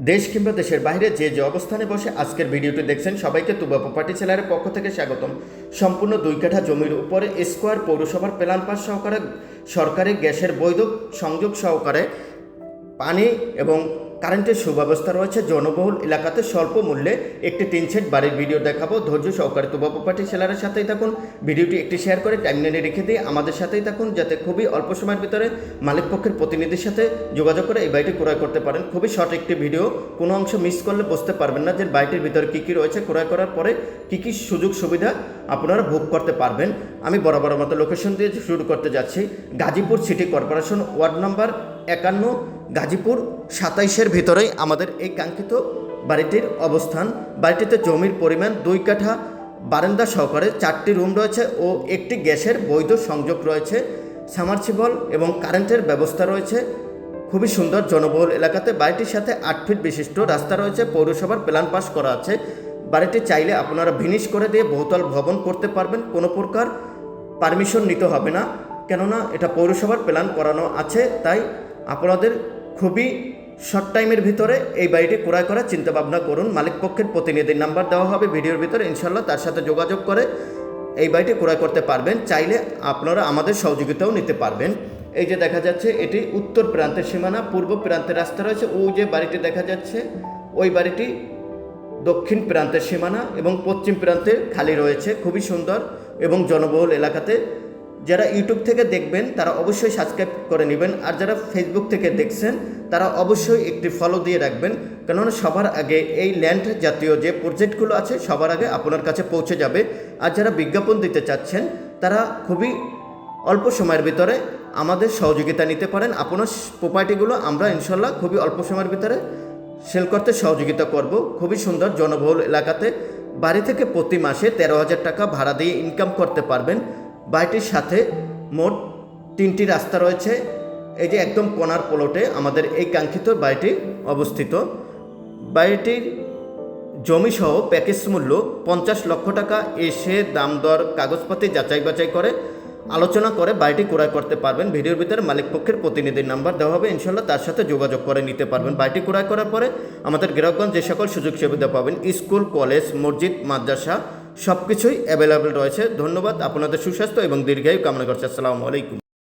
দেশ কিংবা দেশের বাইরে যে যে অবস্থানে বসে আজকের ভিডিওটি দেখছেন, সবাইকে তুবা প্রপার্টি ছেলারের পক্ষ থেকে স্বাগতম। সম্পূর্ণ দুই কাঠা জমির উপরে স্কোয়ার পৌরসভার প্ল্যান পাস সহকারে সরকারি গ্যাসের বৈধ সংযোগ সহকারে পানি এবং কারেন্টের সুব্যবস্থা রয়েছে। জনবহুল এলাকাতে স্বল্প মূল্যে একটি তিন সেট বাড়ির ভিডিও দেখাবো। ধৈর্য সহকারে তুবা প্রপার্টি সেলারের সাথেই থাকুন। ভিডিওটি একটি শেয়ার করে টাইমলাইনে রেখে দিয়ে আমাদের সাথেই থাকুন, যাতে খুবই অল্প সময়ের ভিতরে মালিক পক্ষের প্রতিনিধির সাথে যোগাযোগ করে এই বাড়িটি ক্রয় করতে পারেন। খুবই শর্ট একটি ভিডিও। কোনো অংশ মিস করলে বুঝতে পারবেন না যে বাড়িটির ভিতরে কী কী রয়েছে। ক্রয় করার পরে কী কী সুযোগ সুবিধা আপনারা ভোগ করতে পারবেন। আমি বরাবর মতো লোকেশন দিয়ে শুরু করতে যাচ্ছি। Gazipur city corporation ward number একান্ন, গাজীপুর সাতাইশের ভিতরেই আমাদের এই কাঙ্ক্ষিত বাড়িটির অবস্থান। বাড়িটিতে জমির পরিমাণ দুই কাঠা, বারান্দা সহকারে চারটি রুম রয়েছে ও একটি গ্যাসের বৈধ সংযোগ রয়েছে। সামারসিবল এবং কারেন্টের ব্যবস্থা রয়েছে। খুবই সুন্দর জনবহুল এলাকাতে বাড়িটির সাথে আট ফিট বিশিষ্ট রাস্তা রয়েছে, পৌরসভার প্ল্যান পাস করা আছে। বাড়িটি চাইলে আপনারা ভিনিশ করে দিয়ে বহুতল ভবন করতে পারবেন, কোনো প্রকার পারমিশন নিতে হবে না। কেননা এটা পৌরসভার প্ল্যান করানো আছে, তাই আপনাদের খুবই শর্ট টাইমের ভিতরে এই বাড়িটি ক্রয় করার চিন্তা ভাবনা করুন। মালিক পক্ষের প্রতিনিধির নাম্বার দেওয়া হবে ভিডিওর ভিতরে। ইনশাল্লাহ তার সাথে যোগাযোগ করে এই বাড়িটি ক্রয় করতে পারবেন। চাইলে আপনারা আমাদের সহযোগিতাও নিতে পারবেন। এই যে দেখা যাচ্ছে, এটি উত্তর প্রান্তের সীমানা, পূর্ব প্রান্তের রাস্তা রয়েছে। ওই যে বাড়িটি দেখা যাচ্ছে, ওই বাড়িটি দক্ষিণ প্রান্তের সীমানা এবং পশ্চিম প্রান্তে খালি রয়েছে। খুবই সুন্দর এবং জনবহুল এলাকাতে যারা ইউটিউব থেকে দেখবেন, তারা অবশ্যই সাবস্ক্রাইব করে নেবেন। আর যারা ফেসবুক থেকে দেখছেন, তারা অবশ্যই একটি ফলো দিয়ে রাখবেন। কেননা সবার আগে এই ল্যান্ড জাতীয় যে প্রজেক্টগুলো আছে, সবার আগে আপনার কাছে পৌঁছে যাবে। আর যারা বিজ্ঞাপন দিতে চাচ্ছেন, তারা খুবই অল্প সময়ের ভিতরে আমাদের সহযোগিতা নিতে পারেন। আপনার প্রপার্টিগুলো আমরা ইনশাল্লাহ খুবই অল্প সময়ের ভিতরে সেল করতে সহযোগিতা করব। খুবই সুন্দর জনবহুল এলাকাতে। বাড়ি থেকে প্রতি মাসে তেরো হাজার টাকা ভাড়া দিয়ে ইনকাম করতে পারবেন। বাড়িটির সাথে মোট তিনটি রাস্তা রয়েছে। এই যে একদম কোনার প্লটে আমাদের এই কাঙ্ক্ষিত বাড়িটি অবস্থিত। বাড়িটির জমিসহ প্যাকেজ মূল্য পঞ্চাশ লক্ষ টাকা এসে দাম দর কাগজপাতি যাচাই বাছাই করে আলোচনা করে বাড়িটি ক্রয় করতে পারবেন। ভিডিওর ভিতরে মালিক পক্ষের প্রতিনিধির নাম্বার দেওয়া হবে। ইনশাল্লাহ তার সাথে যোগাযোগ করে নিতে পারবেন। বাড়িটি ক্রয় করার পরে আমাদের গ্রাহকগঞ্জ যে সকল সুযোগ সুবিধা পাবেন, স্কুল, কলেজ, মসজিদ, মাদ্রাসা সব কিছুই অ্যাভেলেবেল রয়েছে। ধন্যবাদ আপনাদের সুস্বাস্থ্য এবং দীর্ঘায়ু কামনা করছি। আসসালামু আলাইকুম।